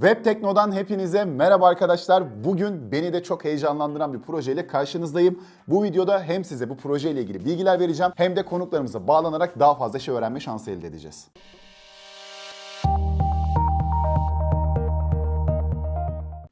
Web Tekno'dan hepinize merhaba arkadaşlar. Bugün beni de çok heyecanlandıran bir projeyle karşınızdayım. Bu videoda hem size bu projeyle ilgili bilgiler vereceğim hem de konuklarımıza bağlanarak daha fazla şey öğrenme şansı elde edeceğiz.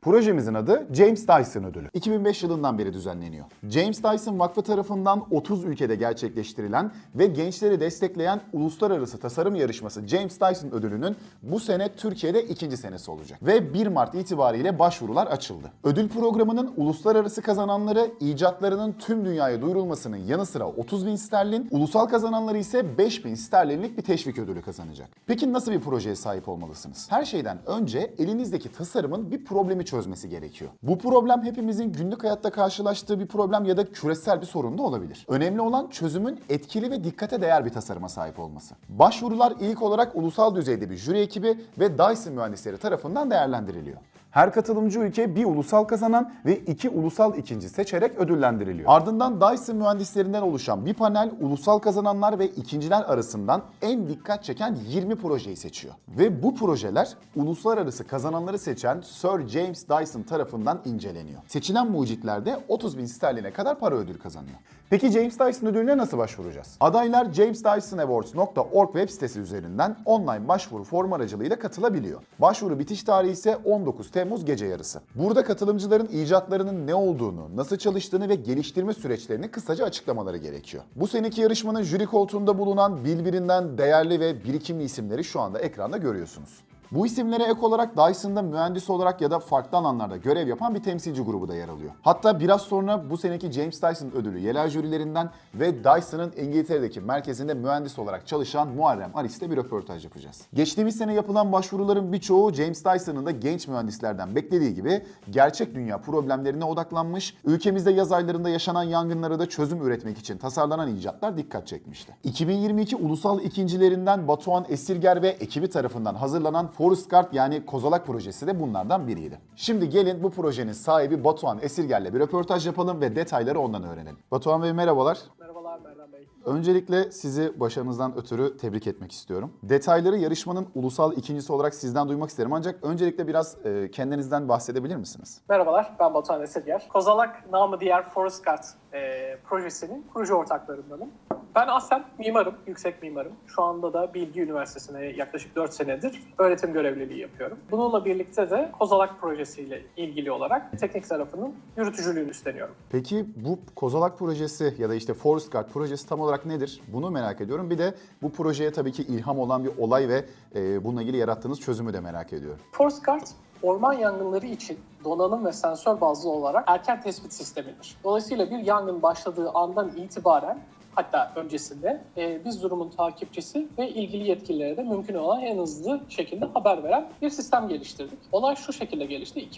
Projemizin adı James Dyson Ödülü. 2005 yılından beri düzenleniyor. James Dyson Vakfı tarafından 30 ülkede gerçekleştirilen ve gençleri destekleyen uluslararası tasarım yarışması James Dyson Ödülü'nün bu sene Türkiye'de ikinci senesi olacak. Ve 1 Mart itibariyle başvurular açıldı. Ödül programının uluslararası kazananları icatlarının tüm dünyaya duyurulmasının yanı sıra 30 bin sterlin, ulusal kazananları ise 5 bin sterlinlik bir teşvik ödülü kazanacak. Peki nasıl bir projeye sahip olmalısınız? Her şeyden önce elinizdeki tasarımın bir problemi çözmesi gerekiyor. Bu problem hepimizin günlük hayatta karşılaştığı bir problem ya da küresel bir sorun da olabilir. Önemli olan çözümün etkili ve dikkate değer bir tasarıma sahip olması. Başvurular ilk olarak ulusal düzeyde bir jüri ekibi ve Dyson mühendisleri tarafından değerlendiriliyor. Her katılımcı ülke bir ulusal kazanan ve iki ulusal ikinci seçerek ödüllendiriliyor. Ardından Dyson mühendislerinden oluşan bir panel ulusal kazananlar ve ikinciler arasından en dikkat çeken 20 projeyi seçiyor. Ve bu projeler uluslararası kazananları seçen Sir James Dyson tarafından inceleniyor. Seçilen mucitler de 30 bin sterline kadar para ödül kazanıyor. Peki James Dyson ödülüne nasıl başvuracağız? Adaylar jamesdysonawards.org web sitesi üzerinden online başvuru form aracılığıyla katılabiliyor. Başvuru bitiş tarihi ise 19 Temmuz gece yarısı. Burada katılımcıların icatlarının ne olduğunu, nasıl çalıştığını ve geliştirme süreçlerini kısaca açıklamaları gerekiyor. Bu seneki yarışmanın jüri koltuğunda bulunan birbirinden değerli ve birikimli isimleri şu anda ekranda görüyorsunuz. Bu isimlere ek olarak Dyson'da mühendis olarak ya da farklı alanlarda görev yapan bir temsilci grubu da yer alıyor. Hatta biraz sonra bu seneki James Dyson ödülü yerel jürilerinden ve Dyson'ın İngiltere'deki merkezinde mühendis olarak çalışan Muharrem Aris'le bir röportaj yapacağız. Geçtiğimiz sene yapılan başvuruların birçoğu James Dyson'ın da genç mühendislerden beklediği gibi gerçek dünya problemlerine odaklanmış, ülkemizde yaz aylarında yaşanan yangınlara da çözüm üretmek için tasarlanan icatlar dikkat çekmişti. 2022 ulusal ikincilerinden Batuhan Esirger ve ekibi tarafından hazırlanan Forest Guard yani Kozalak projesi de bunlardan biriydi. Şimdi gelin bu projenin sahibi Batuhan Esirger'le bir röportaj yapalım ve detayları ondan öğrenelim. Batuhan Bey merhabalar. Merhabalar Merdan Bey. Öncelikle sizi başarınızdan ötürü tebrik etmek istiyorum. Detayları yarışmanın ulusal ikincisi olarak sizden duymak isterim. Ancak öncelikle biraz e, kendinizden bahsedebilir misiniz? Merhabalar, ben Batuhan Esirger. Kozalak namı diğer Forest Guard e, projesinin kurucu ortaklarındanım. Ben aslen mimarım, yüksek mimarım. Şu anda da Bilgi Üniversitesi'ne yaklaşık 4 senedir öğretim görevliliği yapıyorum. Bununla birlikte de Kozalak projesiyle ilgili olarak teknik tarafının yürütücülüğünü üstleniyorum. Peki bu Kozalak projesi ya da işte Forest Guard projesi tam olarak nedir? Bunu merak ediyorum. Bir de bu projeye tabii ki ilham olan bir olay ve e, bununla ilgili yarattığınız çözümü de merak ediyorum. Forest Guard orman yangınları için donanım ve sensör bazlı olarak erken tespit sistemidir. Dolayısıyla bir yangın başladığı andan itibaren hatta öncesinde e, biz durumun takipçisi ve ilgili yetkililere de mümkün olan en hızlı şekilde haber veren bir sistem geliştirdik. Olay şu şekilde gelişti.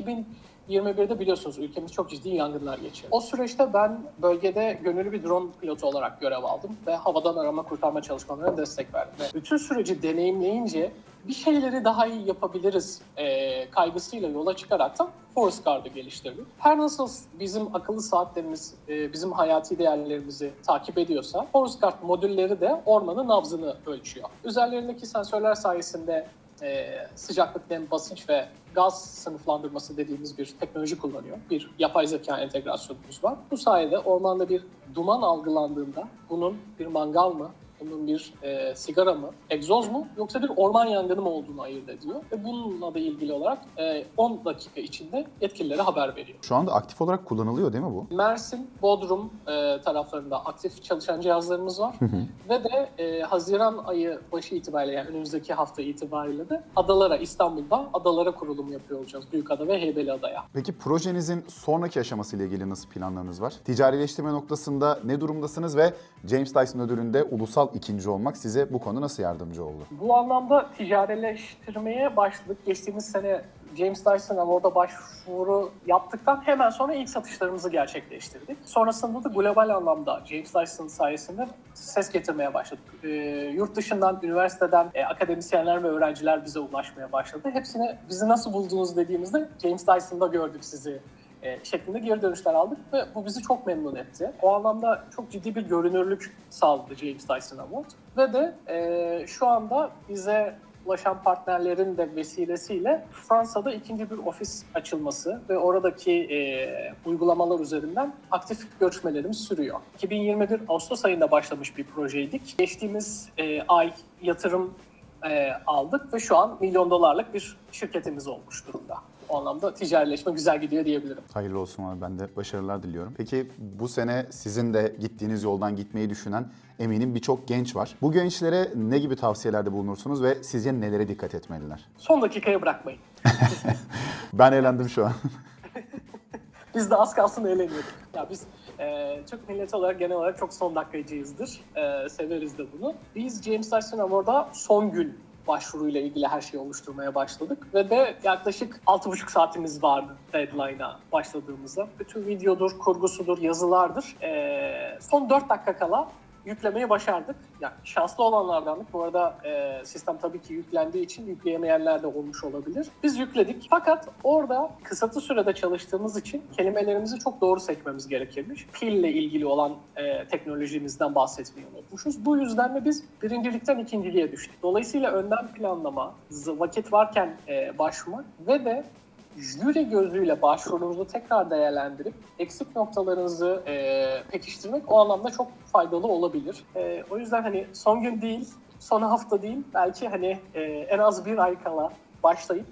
2021'de biliyorsunuz ülkemiz çok ciddi yangınlar geçiyor. O süreçte ben bölgede gönüllü bir drone pilotu olarak görev aldım ve havadan arama kurtarma çalışmalarına destek verdim. Ve bütün süreci deneyimleyince bir şeyleri daha iyi yapabiliriz e, kaygısıyla yola çıkaraktan Forest Guard'ı geliştirdik. Her nasıl bizim akıllı saatlerimiz e, bizim hayati değerlerimizi takip ediyorsa Forest Guard modülleri de ormanın nabzını ölçüyor. Üzerlerindeki sensörler sayesinde e, sıcaklık, nem, basınç ve gaz sınıflandırması dediğimiz bir teknoloji kullanıyor. Bir yapay zeka entegrasyonumuz var. Bu sayede ormanda bir duman algılandığında bunun bir mangal mı, bunun bir e, sigara mı, egzoz mu yoksa bir orman yangını mı olduğunu ayırt ediyor. Ve bununla da ilgili olarak e, 10 dakika içinde yetkililere haber veriyor. Şu anda aktif olarak kullanılıyor değil mi bu? Mersin, Bodrum e, taraflarında aktif çalışan cihazlarımız var. Ve de e, Haziran ayı başı itibariyle yani önümüzdeki hafta itibariyle de adalara, İstanbul'da adalara kurulum yapıyor olacağız. Büyükada ve Heybeliada'ya. Peki projenizin sonraki aşamasıyla ilgili nasıl planlarınız var? Ticarileştirme noktasında ne durumdasınız ve James Dyson ödülünde ulusal ikinci olmak size bu konuda nasıl yardımcı oldu? Bu anlamda ticarileştirmeye başladık. Geçtiğimiz sene James Dyson Award'a başvuru yaptıktan hemen sonra ilk satışlarımızı gerçekleştirdik. Sonrasında da global anlamda James Dyson sayesinde ses getirmeye başladık. Ee, yurt dışından, üniversiteden e, akademisyenler ve öğrenciler bize ulaşmaya başladı. Hepsine bizi nasıl buldunuz dediğimizde James Dyson'da gördük sizi e, şeklinde geri dönüşler aldık ve bu bizi çok memnun etti. O anlamda çok ciddi bir görünürlük sağladı James Dyson Award ve de e, şu anda bize ulaşan partnerlerin de vesilesiyle Fransa'da ikinci bir ofis açılması ve oradaki e, uygulamalar üzerinden aktif görüşmelerimiz sürüyor. 2021 Ağustos ayında başlamış bir projeydik. Geçtiğimiz e, ay yatırım e, aldık ve şu an milyon dolarlık bir şirketimiz olmuş durumda. O anlamda ticarileşme güzel gidiyor diyebilirim. Hayırlı olsun abi ben de başarılar diliyorum. Peki bu sene sizin de gittiğiniz yoldan gitmeyi düşünen eminim birçok genç var. Bu gençlere ne gibi tavsiyelerde bulunursunuz ve sizce nelere dikkat etmeliler? Son dakikaya bırakmayın. Ben eğlendim şu an. Biz de az kalsın eğleniyorduk. Ya biz e, Türk milleti olarak genel olarak çok son dakikacıyızdır. E, severiz de bunu. Biz James Dyson Award'a son gün başvuruyla ilgili her şeyi oluşturmaya başladık. Ve de yaklaşık 6,5 saatimiz vardı deadline'a başladığımızda. Bütün videodur, kurgusudur, yazılardır. E, son 4 dakika kala yüklemeyi başardık. Yani şanslı olanlardandık. Bu arada e, sistem tabii ki yüklendiği için yükleyemeyenler de olmuş olabilir. Biz yükledik. Fakat orada kısıtlı sürede çalıştığımız için kelimelerimizi çok doğru seçmemiz gerekirmiş. Pille ilgili olan e, teknolojimizden bahsetmeyi unutmuşuz. Bu yüzden de biz birincilikten ikinciliğe düştük. Dolayısıyla önden planlama, vakit varken e, başvurmak ve de jüri gözüyle başvurunuzu tekrar değerlendirip eksik noktalarınızı e, pekiştirmek o anlamda çok faydalı olabilir. E, o yüzden hani son gün değil, son hafta değil, belki hani e, en az bir ay kala başlayıp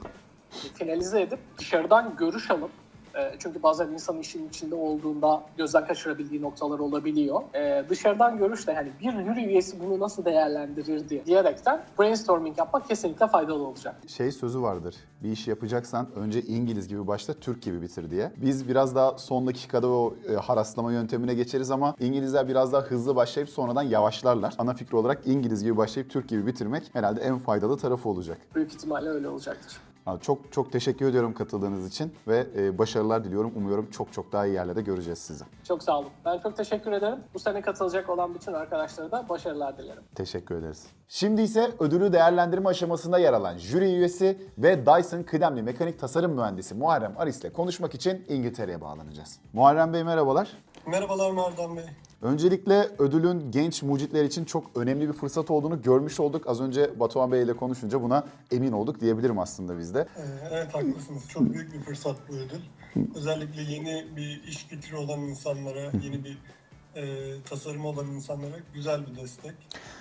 finalize edip dışarıdan görüş alıp e, çünkü bazen insan işin içinde olduğunda gözden kaçırabildiği noktalar olabiliyor. E, dışarıdan görüşle yani bir jüri üyesi bunu nasıl değerlendirirdi diyerekten brainstorming yapmak kesinlikle faydalı olacak. Şey sözü vardır. Bir iş yapacaksan önce İngiliz gibi başla, Türk gibi bitir diye. Biz biraz daha son dakikada o e, haraslama yöntemine geçeriz ama İngilizler biraz daha hızlı başlayıp sonradan yavaşlarlar. Ana fikri olarak İngiliz gibi başlayıp Türk gibi bitirmek herhalde en faydalı tarafı olacak. Büyük ihtimalle öyle olacaktır. Abi çok çok teşekkür ediyorum katıldığınız için ve e, başarılar diliyorum. Umuyorum çok çok daha iyi yerlerde göreceğiz sizi. Çok sağ olun. Ben çok teşekkür ederim. Bu sene katılacak olan bütün arkadaşlara da başarılar dilerim. Teşekkür ederiz. Şimdi ise ödülü değerlendirme aşamasında yer alan jüri üyesi ve Dyson kıdemli mekanik tasarım mühendisi Muharrem Aris ile konuşmak için İngiltere'ye bağlanacağız. Muharrem Bey merhabalar. Merhabalar Merdan Bey. Öncelikle ödülün genç mucitler için çok önemli bir fırsat olduğunu görmüş olduk. Az önce Batuhan Bey ile konuşunca buna emin olduk diyebilirim aslında biz de. Ee, evet haklısınız. Çok büyük bir fırsat bu ödül. Özellikle yeni bir iş fikri olan insanlara, yeni bir e, tasarımı olan insanlara güzel bir destek.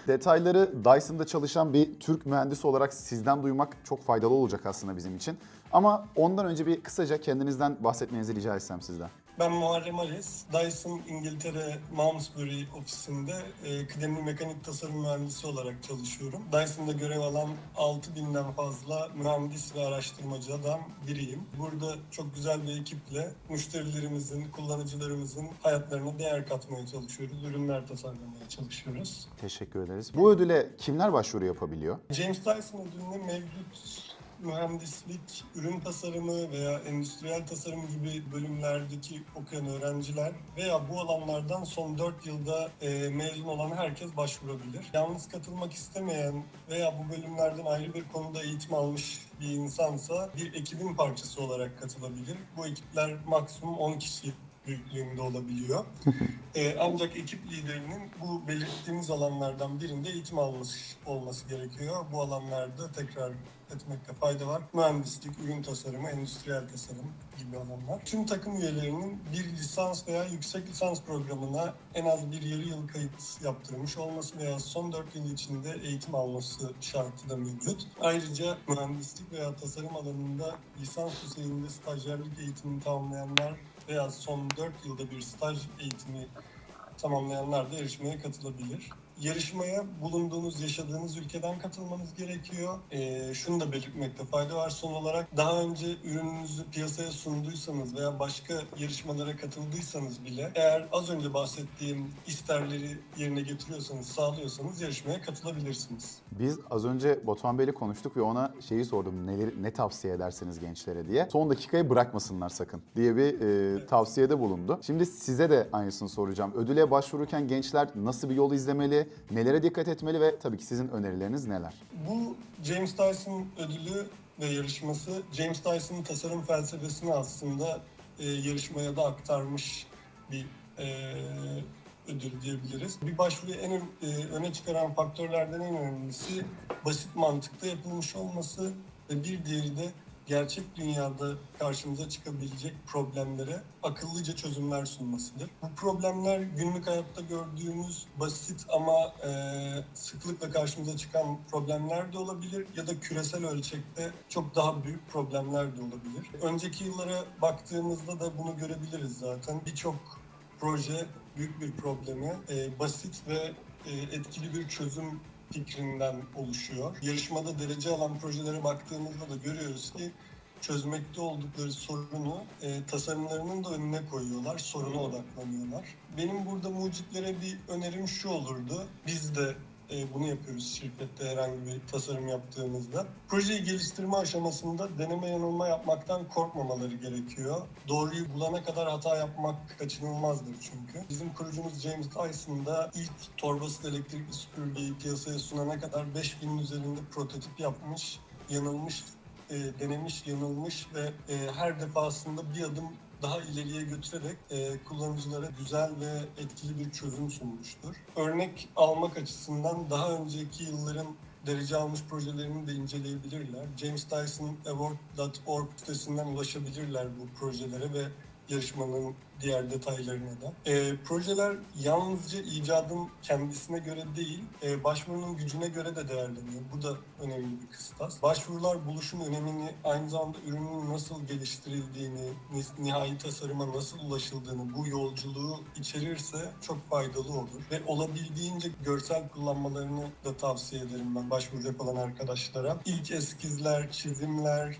Detayları Dyson'da çalışan bir Türk mühendisi olarak sizden duymak çok faydalı olacak aslında bizim için. Ama ondan önce bir kısaca kendinizden bahsetmenizi rica etsem sizden. Ben Muharrem Ares, Dyson İngiltere Malmesbury ofisinde e, kıdemli mekanik tasarım mühendisi olarak çalışıyorum. Dyson'da görev alan 6000'den fazla mühendis ve araştırmacıdan biriyim. Burada çok güzel bir ekiple müşterilerimizin, kullanıcılarımızın hayatlarına değer katmaya çalışıyoruz. Ürünler tasarlamaya çalışıyoruz. Teşekkür ederiz. Bu ödüle kimler başvuru yapabiliyor? James Dyson ödülüne mevcut mühendislik, ürün tasarımı veya endüstriyel tasarım gibi bölümlerdeki okuyan öğrenciler veya bu alanlardan son 4 yılda e, mezun olan herkes başvurabilir. Yalnız katılmak istemeyen veya bu bölümlerden ayrı bir konuda eğitim almış bir insansa bir ekibin parçası olarak katılabilir. Bu ekipler maksimum 10 kişi büyüklüğünde olabiliyor. Ee, ancak ekip liderinin bu belirttiğimiz alanlardan birinde eğitim almış olması gerekiyor. Bu alanlarda tekrar etmekte fayda var. Mühendislik, ürün tasarımı, endüstriyel tasarım gibi alanlar. Tüm takım üyelerinin bir lisans veya yüksek lisans programına en az bir yarı yıl kayıt yaptırmış olması veya son 4 yıl içinde eğitim alması şartı da mevcut. Ayrıca mühendislik veya tasarım alanında lisans düzeyinde stajyerlik eğitimini tamamlayanlar veya son 4 yılda bir staj eğitimi tamamlayanlar da yarışmaya katılabilir. Yarışmaya bulunduğunuz, yaşadığınız ülkeden katılmanız gerekiyor. Ee, şunu da belirtmekte fayda var. Son olarak daha önce ürününüzü piyasaya sunduysanız veya başka yarışmalara katıldıysanız bile eğer az önce bahsettiğim isterleri yerine getiriyorsanız, sağlıyorsanız yarışmaya katılabilirsiniz. Biz az önce Batuhan Bey'le konuştuk ve ona şeyi sordum. Neler, ne tavsiye edersiniz gençlere diye. Son dakikayı bırakmasınlar sakın diye bir e, tavsiyede bulundu. Şimdi size de aynısını soracağım. Ödüle başvururken gençler nasıl bir yol izlemeli, nelere dikkat etmeli ve tabii ki sizin önerileriniz neler? Bu James Dyson ödülü ve yarışması James Dyson'ın tasarım felsefesini aslında e, yarışmaya da aktarmış bir e, ödül diyebiliriz. Bir başvuruyu en e, öne çıkaran faktörlerden en önemlisi basit mantıkla yapılmış olması ve bir diğeri de gerçek dünyada karşımıza çıkabilecek problemlere akıllıca çözümler sunmasıdır. Bu problemler günlük hayatta gördüğümüz basit ama e, sıklıkla karşımıza çıkan problemler de olabilir ya da küresel ölçekte çok daha büyük problemler de olabilir. Önceki yıllara baktığımızda da bunu görebiliriz zaten. Birçok proje büyük bir problemi e, basit ve e, etkili bir çözüm fikrinden oluşuyor. Yarışmada derece alan projelere baktığımızda da görüyoruz ki çözmekte oldukları sorunu e, tasarımlarının da önüne koyuyorlar, soruna odaklanıyorlar. Benim burada mucitlere bir önerim şu olurdu. Biz de e, bunu yapıyoruz şirkette herhangi bir tasarım yaptığımızda. Projeyi geliştirme aşamasında deneme yanılma yapmaktan korkmamaları gerekiyor. Doğruyu bulana kadar hata yapmak kaçınılmazdır çünkü. Bizim kurucumuz James Dyson da ilk torbasız elektrikli süpürgeyi piyasaya sunana kadar 5000'in üzerinde prototip yapmış, yanılmış, e, denemiş, yanılmış ve e, her defasında bir adım daha ileriye götürerek e, kullanıcılara güzel ve etkili bir çözüm sunmuştur. Örnek almak açısından daha önceki yılların derece almış projelerini de inceleyebilirler. JamesDysonAward.org sitesinden ulaşabilirler bu projelere ve yarışmanın diğer detaylarına da. E, projeler yalnızca icadın kendisine göre değil, e, başvurunun gücüne göre de değerleniyor. Bu da önemli bir kıstas. Başvurular buluşun önemini, aynı zamanda ürünün nasıl geliştirildiğini, ni- nihai tasarıma nasıl ulaşıldığını, bu yolculuğu içerirse çok faydalı olur. Ve olabildiğince görsel kullanmalarını da tavsiye ederim ben başvuracak olan arkadaşlara. İlk eskizler, çizimler,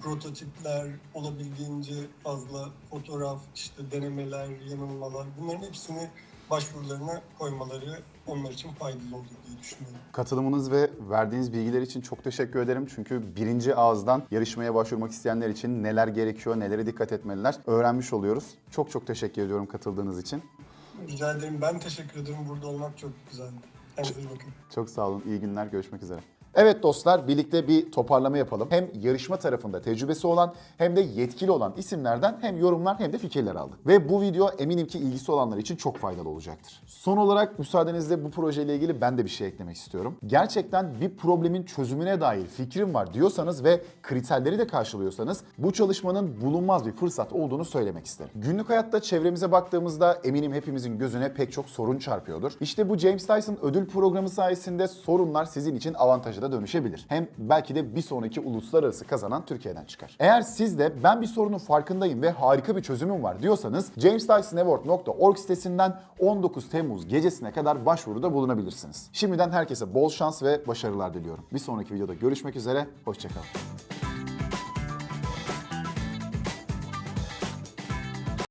prototipler, olabildiğince fazla fotoğraf, işte denemeler, yanılmalar bunların hepsini başvurularına koymaları onlar için faydalı olur diye düşünüyorum. Katılımınız ve verdiğiniz bilgiler için çok teşekkür ederim. Çünkü birinci ağızdan yarışmaya başvurmak isteyenler için neler gerekiyor, nelere dikkat etmeliler öğrenmiş oluyoruz. Çok çok teşekkür ediyorum katıldığınız için. Rica ederim. Ben teşekkür ederim. Burada olmak çok güzeldi. Kendinize iyi bakın. Çok sağ olun. İyi günler. Görüşmek üzere. Evet dostlar birlikte bir toparlama yapalım. Hem yarışma tarafında tecrübesi olan hem de yetkili olan isimlerden hem yorumlar hem de fikirler aldık. Ve bu video eminim ki ilgisi olanlar için çok faydalı olacaktır. Son olarak müsaadenizle bu projeyle ilgili ben de bir şey eklemek istiyorum. Gerçekten bir problemin çözümüne dair fikrim var diyorsanız ve kriterleri de karşılıyorsanız bu çalışmanın bulunmaz bir fırsat olduğunu söylemek isterim. Günlük hayatta çevremize baktığımızda eminim hepimizin gözüne pek çok sorun çarpıyordur. İşte bu James Dyson ödül programı sayesinde sorunlar sizin için avantaja da dönüşebilir. Hem belki de bir sonraki uluslararası kazanan Türkiye'den çıkar. Eğer siz de ben bir sorunun farkındayım ve harika bir çözümüm var diyorsanız jamesdysonaward.org sitesinden 19 Temmuz gecesine kadar başvuruda bulunabilirsiniz. Şimdiden herkese bol şans ve başarılar diliyorum. Bir sonraki videoda görüşmek üzere, hoşçakalın.